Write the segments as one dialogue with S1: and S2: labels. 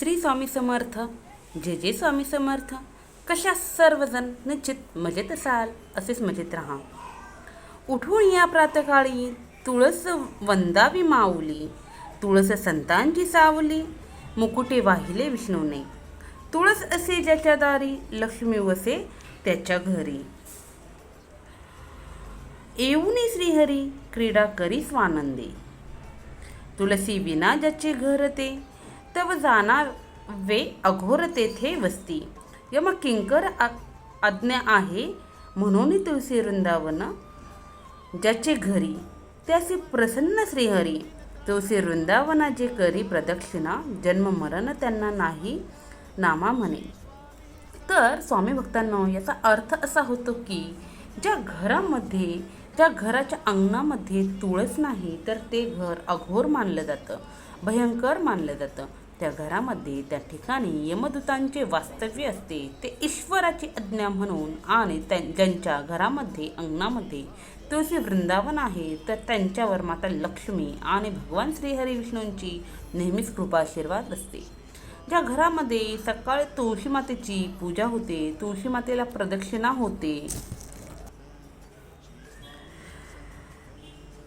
S1: श्री स्वामी समर्थ. जे जे स्वामी समर्थ. कशा सर्वजण निश्चित मजेत असाल असेच मजेत राहा. उठून या प्रातकाळी तुळस वंदावी माऊली तुळस संतांची सावली मुकुटे वाहिले विष्णूने. तुळस असे ज्याच्या दारी लक्ष्मी वसे त्याच्या घरी. येऊनी श्रीहरी क्रीडा करी स्वानंदी. तुलसी विना ज्याचे घर ते तव जाणार वे अघोर तेथे वस्ती. यम किंकर आ- आज्ञा आहे म्हणून तुळसी वृंदावन ज्याचे घरी त्यासी प्रसन्न श्रीहरी. तुळसी वृंदावना जे करी प्रदक्षिणा जन्म मरण त्यांना नाही नामा म्हणे. तर स्वामी भक्तांनो याचा अर्थ असा होतो की ज्या घरामध्ये ज्या घराच्या अंगणामध्ये तुळस नाही तर ते घर अघोर मानलं जातं भयंकर मानलं जातं. त्या घरामध्ये त्या ठिकाणी यमदूतांचे वास्तव्य असते. ते ईश्वराची आज्ञा म्हणून आणि त्यां ज्यांच्या घरामध्ये अंगणामध्ये तुळशी वृंदावन आहे तर त्यांच्यावर माता लक्ष्मी आणि भगवान श्रीहरी विष्णूंची नेहमीच कृपा आशीर्वाद असते. ज्या घरामध्ये सकाळी तुळशी मातेची पूजा होते तुळशी मातेला प्रदक्षिणा होते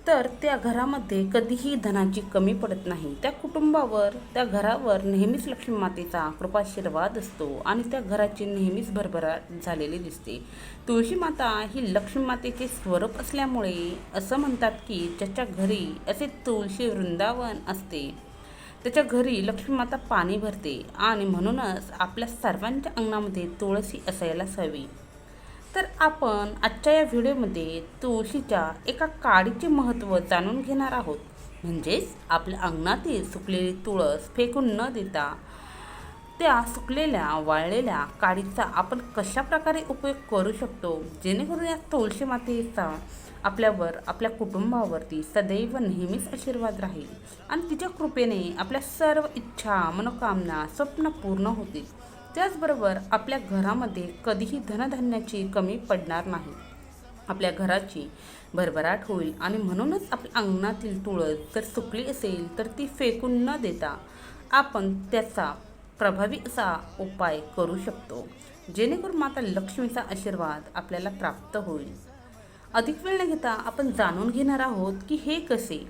S1: तर त्या घरामध्ये कधीही धनाची कमी पडत नाही. त्या कुटुंबावर त्या घरावर नेहमीच लक्ष्मी मातेचा कृपाशीर्वाद असतो आणि त्या घराची नेहमीच भरभराट झालेली दिसते. तुळशी माता ही लक्ष्मी मातेचे स्वरूप असल्यामुळे असं म्हणतात की ज्याच्या घरी असे तुळशी वृंदावन असते. त्याच्या घरी लक्ष्मी माता पाणी भरते आणि म्हणूनच आपल्या सर्वांच्या अंगणामध्ये तुळशी असायलाच हवी. तर आपण आजच्या या व्हिडिओमध्ये तुळशीच्या एका काडीचे महत्त्व जाणून घेणार आहोत. म्हणजेच आपल्या अंगणातील सुकलेली तुळस फेकून न देता त्या सुकलेल्या वाळलेल्या काडीचा आपण कशा प्रकारे उपयोग करू शकतो? जेणेकरून या तुळशी मातेचा आपल्यावर आपल्या कुटुंबावरती सदैव नेहमीच आशीर्वाद राहील आणि तिच्या कृपेने आपल्या सर्व इच्छा मनोकामना स्वप्न पूर्ण होतील. त्याचबरोबर आपल्या घरामध्ये कधीही धनधान्याची कमी पडणार नाही. आपल्या घराची भरभराट होईल आणि म्हणूनच आपल्या अंगणातील तुळस जर सुकली असेल तर ती फेकून न देता आपण त्याचा प्रभावी असा उपाय करू शकतो. जेणेकरून माता लक्ष्मीचा आशीर्वाद आपल्याला प्राप्त होईल. अधिक वेळ न घेता आपण जाणून घेणार आहोत की हे कसे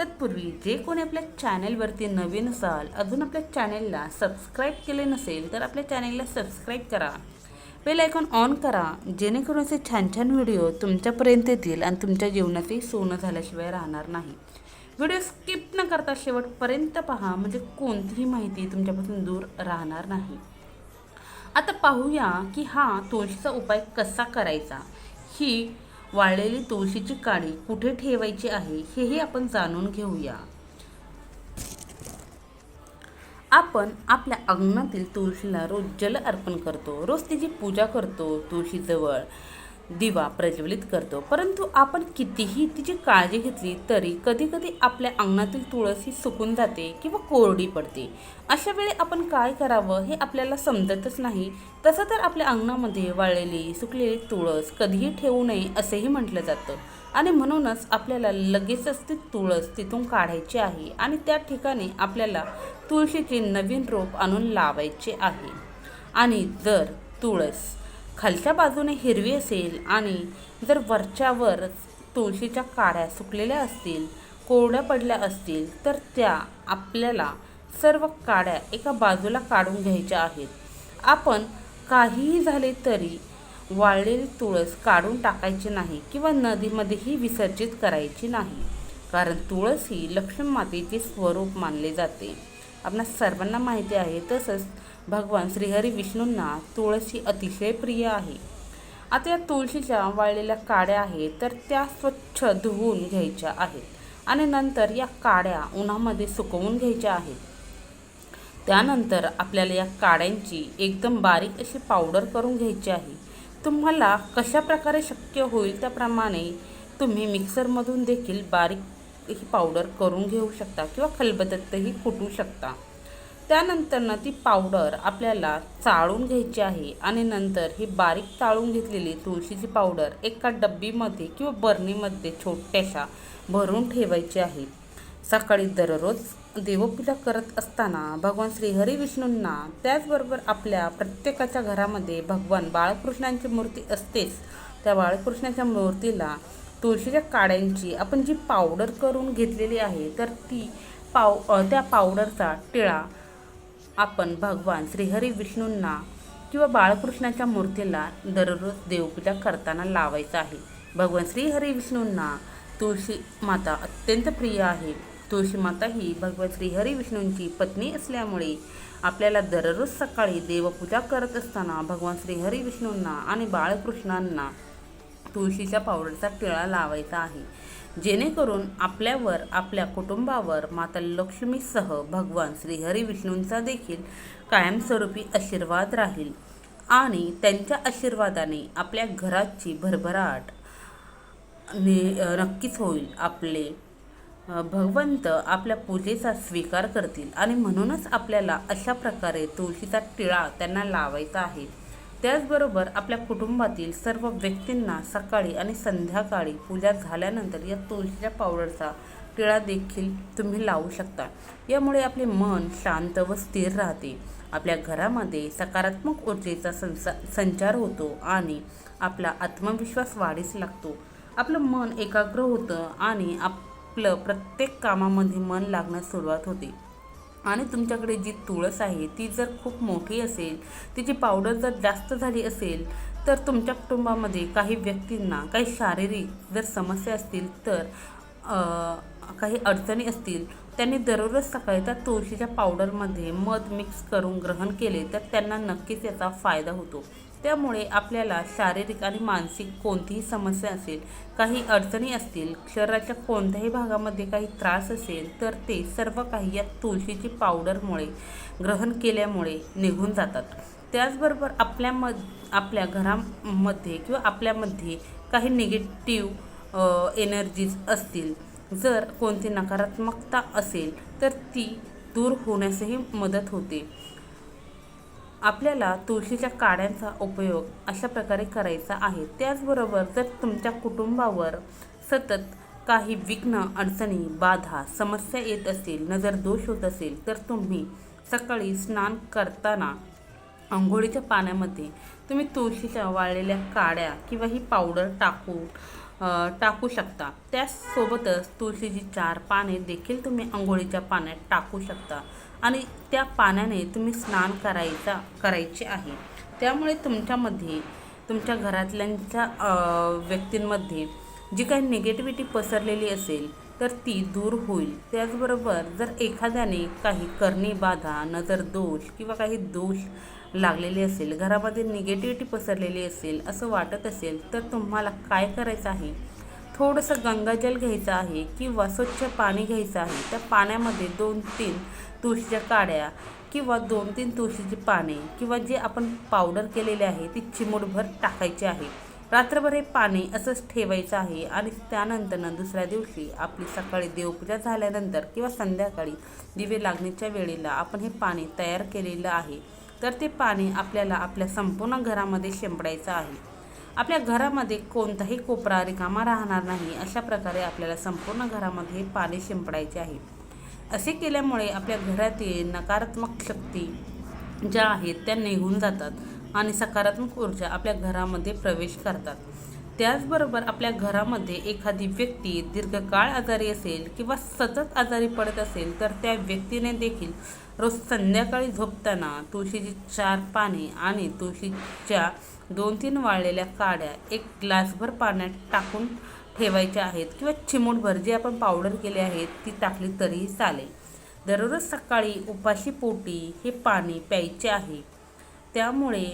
S1: तत्पूर्वी जे कोणी आपल्या चॅनेलवरती नवीन असाल अजून आपल्या चॅनेलला सबस्क्राईब केले नसेल तर आपल्या चॅनेलला सबस्क्राईब करा. बेल आयकॉन ऑन करा जेणेकरून असे छान छान व्हिडिओ तुमच्यापर्यंत येतील आणि तुमच्या जीवनातही सोनं झाल्याशिवाय राहणार नाही. व्हिडिओ स्किप न करता शेवटपर्यंत पहा म्हणजे कोणतीही माहिती तुमच्यापासून दूर राहणार नाही. आता पाहूया की हा तुळशीचा उपाय कसा करायचा? ही वाळलेली तुळशीची काडी कुठे ठेवायची आहे हेही आपण जाणून घेऊया. आपण आपल्या अंगणातील तुळशीला रोज जल अर्पण करतो रोज तिची पूजा करतो तुळशीजवळ. दिवा प्रज्वलित करतो. परंतु आपण कितीही तिची काळजी घेतली तरी कधीकधी आपल्या अंगणातील तुळस ही सुकून जाते किंवा कोरडी पडते. अशा वेळी आपण काय करावं हे आपल्याला समजतच नाही. तसं तर आपल्या अंगणामध्ये वाळलेली सुकलेली तुळस कधीही ठेवू नये असेही म्हटलं जातं. आणि म्हणूनच आपल्याला लगेचच ती तुळस तिथून काढायची आहे आणि त्या ठिकाणी आपल्याला तुळशीचे नवीन रोप आणून लावायचे आहे. आणि जर तुळस खालच्या बाजूने हिरवी असेल आणि जर वरच्यावर तुळशीच्या काड्या सुकलेल्या असतील कोरड्या पडल्या असतील तर त्या आपल्याला सर्व काड्या एका बाजूला काढून घ्यायच्या आहेत. आपण काहीही झाले तरी वाळलेली तुळस काढून टाकायची नाही किंवा नदीमध्येही विसर्जित करायची नाही. कारण तुळस ही लक्ष्मी मातेचे स्वरूप मानले जाते. आपणा सर्वांना माहिती आहे तसंच भगवान श्रीहरी विष्णूंना तुळशी अतिशय प्रिय आहे. आता या तुळशीच्या वाळलेल्या काड्या आहेत तर त्या स्वच्छ धुवून घ्यायच्या आहेत आणि नंतर या काड्या उन्हामध्ये सुकवून घ्यायच्या आहेत. त्यानंतर आपल्याला या काड्यांची एकदम बारीक अशी पावडर करून घ्यायची आहे. तुम्हाला कशा प्रकारे शक्य होईल त्याप्रमाणे तुम्ही मिक्सरमधून देखील बारीक ही पावडर करून घेऊ शकता किंवा खलबत्त्यातही कुटू शकता. त्यानंतरनं ती पावडर आपल्याला चाळून घ्यायची आहे आणि नंतर ही बारीक चाळून घेतलेली तुळशीची पावडर एका डब्बीमध्ये किंवा बरणीमध्ये छोट्याशा भरून ठेवायची आहे. सकाळी दररोज देवपूजा करत असताना भगवान श्रीहरी विष्णूंना त्याचबरोबर आपल्या प्रत्येकाच्या घरामध्ये भगवान बाळकृष्णांची मूर्ती असतेच. त्या बाळकृष्णाच्या मूर्तीला तुळशीच्या काड्यांची आपण जी पावडर करून घेतलेली आहे तर ती पाव त्या पावडरचा टिळा आपण भगवान श्रीहरी विष्णूंना किंवा बाळकृष्णाच्या मूर्तीला दररोज देवपूजा करताना लावायचं आहे. भगवान श्रीहरी विष्णूंना तुळशी माता अत्यंत प्रिय आहे. तुळशी माता ही भगवान श्रीहरी विष्णूंची पत्नी असल्यामुळे आपल्याला दररोज सकाळी देवपूजा करत असताना भगवान श्रीहरी विष्णूंना आणि बाळकृष्णांना तुळशीच्या पावडरचा टिळा लावायचा आहे. जेणेकरून आपल्यावर आपल्या कुटुंबावर माता लक्ष्मीसह भगवान श्रीहरी विष्णूंचा देखील कायमस्वरूपी आशीर्वाद राहील आणि त्यांच्या आशीर्वादाने आपल्या घराची भरभराट ने नक्कीच होईल. आपले भगवंत आपल्या पूजेचा स्वीकार करतील आणि म्हणूनच आपल्याला अशा प्रकारे तुळशीचा टिळा त्यांना लावायचा आहे. त्याचबरोबर आपल्या कुटुंबातील सर्व व्यक्तींना सकाळी आणि संध्याकाळी पूजा झाल्यानंतर या तुळशीच्या पावडरचा टिळा देखील तुम्ही लावू शकता. यामुळे आपले मन शांत व स्थिर राहते. आपल्या घरामध्ये सकारात्मक ऊर्जेचा संसा संचार होतो आणि आपला आत्मविश्वास वाढीस लागतो. आपलं मन एकाग्र होतं आणि आपलं प्रत्येक कामामध्ये मन लागण्यास सुरुवात होते. आणि तुमच्याकडे जी तुळस आहे ती जर खूप मोठी असेल तिची पावडर जर जास्त झाली असेल तर तुमच्या कुटुंबामध्ये काही व्यक्तींना काही शारीरिक जर समस्या असतील तर काही अडचणी असतील त्यांनी दररोज सकाळी त्या तुळशीच्या पावडरमध्ये मध मिक्स करून ग्रहण केले तर त्यांना नक्कीच याचा फायदा होतो. त्यामुळे आपल्याला शारीरिक आणि मानसिक कोणतीही समस्या असेल काही अडचणी असतील शरीराच्या कोणत्याही भागामध्ये काही त्रास असेल तर ते सर्व काही या तुळशीची पावडरमुळे ग्रहण केल्यामुळे निघून जातात. त्याचबरोबर आपल्यामध आपल्या घरामध्ये किंवा आपल्यामध्ये काही निगेटिव्ह एनर्जीज असतील जर कोणती नकारात्मकता असेल तर ती दूर होण्यासही मदत होते. आपल्याला तुळशीच्या काड्यांचा उपयोग अशा प्रकारे करायचा आहे. त्याचबरोबर जर तुमच्या कुटुंबावर सतत काही विघ्न अडचणी बाधा समस्या येत असतील नजर दोष होत असेल तर तुम्ही सकाळी स्नान करताना आंघोळीच्या पाण्यामध्ये तुम्ही तुळशीच्या वाळलेल्या काड्या किंवा ही पावडर टाकू टाकू शकता. त्यासोबतच तुळशीची चार पाने देखील तुम्ही आंघोळीच्या पाण्यात टाकू शकता. आणि त्या पाण्याने तुम्ही स्नान करायचा करायचे आहे. त्यामुळे तुमच्यामध्ये तुमच्या घरातल्यांच्या व्यक्तींमध्ये जी काही निगेटिव्हिटी पसरलेली असेल तर ती दूर होईल. त्याचबरोबर जर एखाद्याने काही करणी बाधा नजर दोष किंवा काही दोष लागलेले असेल घरामध्ये निगेटिव्हिटी पसरलेली असेल असं वाटत असेल तर तुम्हाला काय करायचं आहे? थोडंसं गंगाजल घ्यायचं आहे किंवा स्वच्छ पाणी घ्यायचं आहे. त्या पाण्यामध्ये दोन तीन तुळशीच्या काड्या किंवा दोन तीन तुळशीची पाने किंवा जे आपण पावडर केलेले आहे ती चिमूटभर टाकायची आहे. रात्रभर हे पाणी असंच ठेवायचं आहे आणि त्यानंतरनं दुसऱ्या दिवशी आपली सकाळी देवपूजा झाल्यानंतर किंवा संध्याकाळी दिवे लागण्याच्या वेळेला आपण हे पाणी तयार केलेलं आहे. तर ते पाणी आपल्याला आपल्या संपूर्ण घरामध्ये शिंपडायचं आहे. आपल्या घरामध्ये कोणताही कोपरा रिकामा राहणार नाही. अशा प्रकारे आपल्याला संपूर्ण घरामध्ये हे पाणी शिंपडायचे आहे. असे केल्यामुळे आपल्या घरातील नकारात्मक शक्ती ज्या आहेत त्या निघून जातात आणि सकारात्मक ऊर्जा आपल्या घरामध्ये प्रवेश करतात. त्याचबरोबर आपल्या घरामध्ये एखादी व्यक्ती दीर्घकाळ आजारी असेल किंवा सतत आजारी पडत असेल तर त्या व्यक्तीने देखील रोज संध्याकाळी झोपताना तुळशीची चार पाने आणि तुळशीच्या दोन तीन वाळलेल्या काड्या एक ग्लासभर पाण्यात टाकून ठेवायच्या आहेत किंवा चिमूटभर जी आपण पावडर केली आहे ती टाकली तरीही चालेल. दररोज सकाळी उपाशी पोटी हे पाणी प्यायचे आहे. त्यामुळे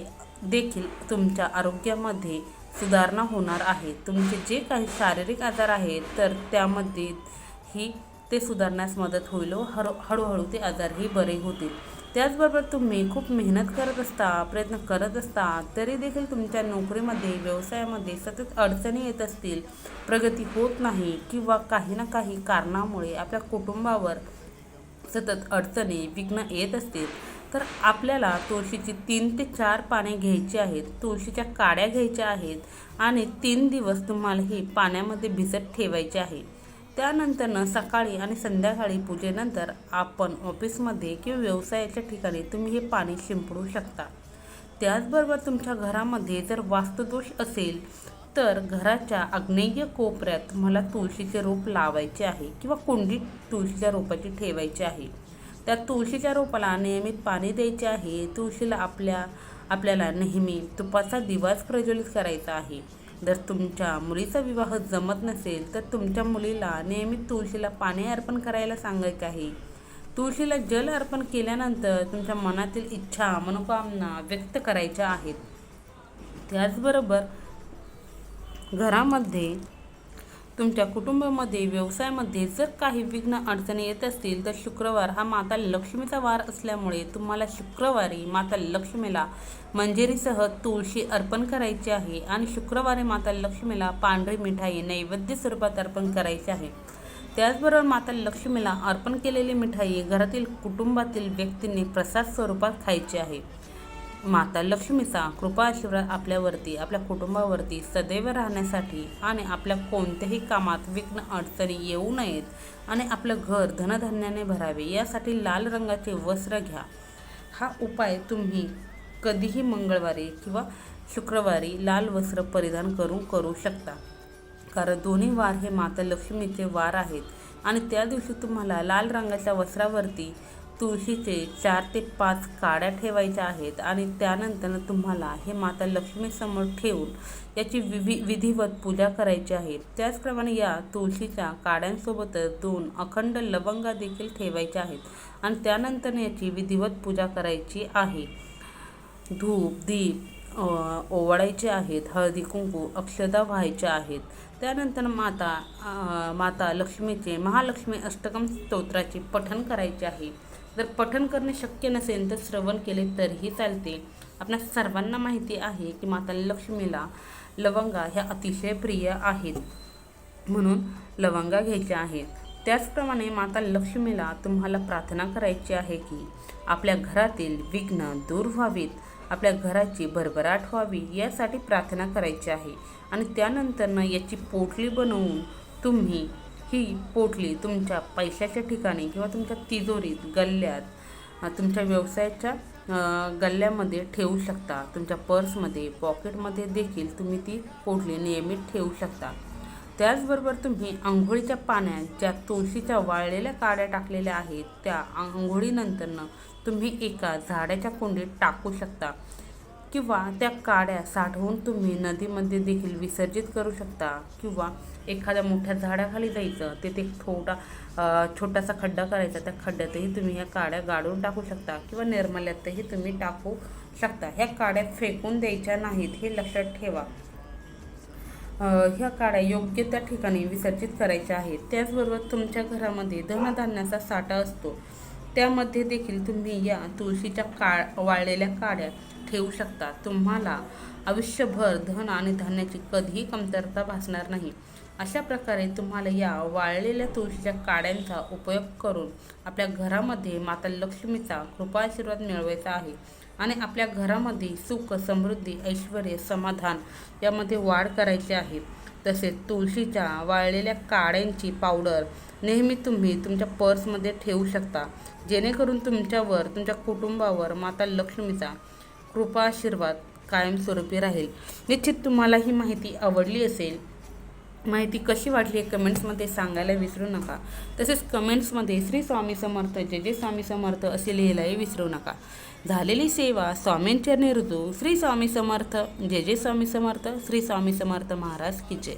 S1: देखील तुमच्या आरोग्यामध्ये सुधारणा होणार आहे. तुमचे जे काही शारीरिक आजार आहेत तर त्यामध्ये ही ते सुधारण्यास मदत होईल व हळू हळूहळू ते आजारही बरे होतील. त्याचबरोबर तुम्ही खूप मेहनत करत असता प्रयत्न करत असता तरी देखील तुमच्या नोकरीमध्ये व्यवसायामध्ये सतत अडचणी येत असतील प्रगती होत नाही किंवा काही ना काही कारणामुळे आपल्या कुटुंबावर सतत अडचणी विघ्न येत असतील तर आपल्याला तुळशीची तीन ते चार पाने घ्यायची आहेत तुळशीच्या काड्या घ्यायच्या आहेत आणि तीन दिवस तुम्हाला ही पाण्यामध्ये भिजत ठेवायचे आहे. त्यानंतरनं सकाळी आणि संध्याकाळी पूजेनंतर आपण ऑफिसमध्ये किंवा व्यवसायाच्या ठिकाणी तुम्ही हे पाणी शिंपडू शकता. त्याचबरोबर तुमच्या घरामध्ये जर वास्तुदोष असेल तर घराच्या आग्नेय कोपऱ्यात तुम्हाला तुळशीचे रोप लावायचे आहे किंवा कुंडीत तुळशीच्या रोपाची ठेवायची आहे. त्या तुळशीच्या रोपाला नियमित पाणी द्यायचे आहे. तुळशीला आपल्या आपल्याला नेहमी तुपाचा दिवाच प्रज्वलित करायचा आहे. जर तुमच्या मुलीचा विवाह जमत नसेल तर तुमच्या मुलीला नियमित तुळशीला पाणी अर्पण करायला सांगायचे आहे. तुळशीला जल अर्पण केल्यानंतर तुमच्या मनातील इच्छा मनोकामना व्यक्त करायच्या आहेत. त्याचबरोबर घरामध्ये तुमच्या कुटुंबामध्ये व्यवसायामध्ये जर काही विघ्न अडचणी येत असतील तर शुक्रवार हा माता लक्ष्मीचा वार असल्यामुळे तुम्हाला शुक्रवारी माता लक्ष्मीला मंजेरीसह तुळशी अर्पण करायची आहे आणि शुक्रवारी माता लक्ष्मीला पांढरी मिठाई नैवेद्य स्वरूपात अर्पण करायची आहे. त्याचबरोबर माता लक्ष्मीला अर्पण केलेली मिठाई घरातील कुटुंबातील व्यक्तींनी प्रसाद स्वरूपात खायची आहे. माता लक्ष्मीचा कृपा आशीर्वाद आपल्यावरती आपल्या कुटुंबावरती सदैव राहण्यासाठी आणि आपल्या कोणत्याही कामात विघ्न अडचणी येऊ नयेत आणि आपलं घर धनधान्याने भरावे यासाठी लाल रंगाचे वस्त्र घ्या. हा उपाय तुम्ही कधीही मंगळवारी किंवा शुक्रवारी लाल वस्त्र परिधान करून करू शकता. कारण दोन्ही वार हे माता लक्ष्मीचे वार आहेत आणि त्या दिवशी तुम्हाला लाल रंगाच्या वस्त्रावरती तुळशीचे चार ते पाच काड्या ठेवायच्या आहेत आणि त्यानंतर तुम्हाला हे माता लक्ष्मीसमोर ठेवून याची विवि विधिवत पूजा करायची आहे. त्याचप्रमाणे या तुळशीच्या काड्यांसोबतच दोन अखंड लवंगा देखील ठेवायच्या आहेत आणि त्यानंतर याची विधिवत पूजा करायची आहे. धूप दीप ओवाळायचे आहेत हळदी कुंकू अक्षदा व्हायच्या आहेत. त्यानंतर माता माता लक्ष्मीचे महालक्ष्मी अष्टकम स्तोत्राचे पठण करायचे आहे. जर पठण करणे शक्य नसेल तर श्रवण केले तरीही चालते. आपल्या सर्वांना माहिती आहे की माता लक्ष्मीला लवंगा ह्या अतिशय प्रिय आहेत. म्हणून लवंगा घ्यायच्या आहेत. त्याचप्रमाणे माता लक्ष्मीला तुम्हाला प्रार्थना करायची आहे की आपल्या घरातील विघ्न दूर व्हावीत आपल्या घराची भरभराट व्हावी यासाठी प्रार्थना करायची आहे. आणि त्यानंतरनं याची पोटली बनवून तुम्ही ही पोटली तुमच्या पैशाच्या ठिकाणी किंवा तुमच्या तिजोरीत गल्ल्यात तुमच्या व्यवसायाच्या गल्ल्यामध्ये ठेवू शकता. तुमच्या पर्समध्ये पॉकेटमध्ये देखील तुम्ही ती पोटली नियमित ठेवू शकता. त्याचबरोबर तुम्ही आंघोळीच्या पाण्यात ज्या तुळशीच्या वाळलेल्या काड्या टाकलेल्या आहेत त्या आंघोळीनंतरनं तुम्ही एका झाडाच्या कुंडीत टाकू शकता. किंवा त्या काड्या साठवून तुम्ही नदीमध्ये देखील विसर्जित करू शकता. किंवा एखाद्या मोठ्या झाडाखाली जायचं तिथे थोडा छोटासा खड्डा करायचा त्या खड्ड्यातही तुम्ही ह्या काड्या गाडून टाकू शकता किंवा निर्मल्यातही तुम्ही टाकू शकता. ह्या काड्यात फेकून द्यायच्या नाहीत हे लक्षात ठेवा. ह्या काड्या योग्य त्या ठिकाणी विसर्जित करायच्या आहेत. त्याचबरोबर तुमच्या घरामध्ये धनधान्याचा साठा असतो. त्यामध्ये देखील तुम्ही या तुळशीच्या काळ वाळलेल्या काड्या ठेवू शकता. तुम्हाला आयुष्यभर धन आणि धान्याची कधीही कमतरता भासणार नाही. अशा प्रकारे तुम्हाला या वाळलेल्या तुळशीच्या काड्यांचा उपयोग करून आपल्या घरामध्ये माता लक्ष्मीचा कृपा आशीर्वाद मिळवायचा आहे आणि आपल्या घरामध्ये सुख समृद्धी ऐश्वर समाधान यामध्ये वाढ करायची आहे. तसेच तुळशीच्या वाळलेल्या काड्यांची पावडर नेहमी तुम्ही तुमच्या पर्समध्ये ठेवू शकता. जेणेकरून तुमच्यावर तुमच्या कुटुंबावर माता लक्ष्मीचा कृपा आशीर्वाद कायमस्वरूपी राहील. निश्चित तुम्हाला ही माहिती आवडली असेल माहिती कशी वाटली आहे कमेंट्समध्ये सांगायला विसरू नका. तसेच कमेंट्समध्ये श्री स्वामी समर्थ जय जय स्वामी समर्थ असे लिहायलाही विसरू नका. झालेली सेवा स्वामींच्या ऋतू श्री स्वामी समर्थ जय जय स्वामी समर्थ श्री स्वामी समर्थ महाराज की जय.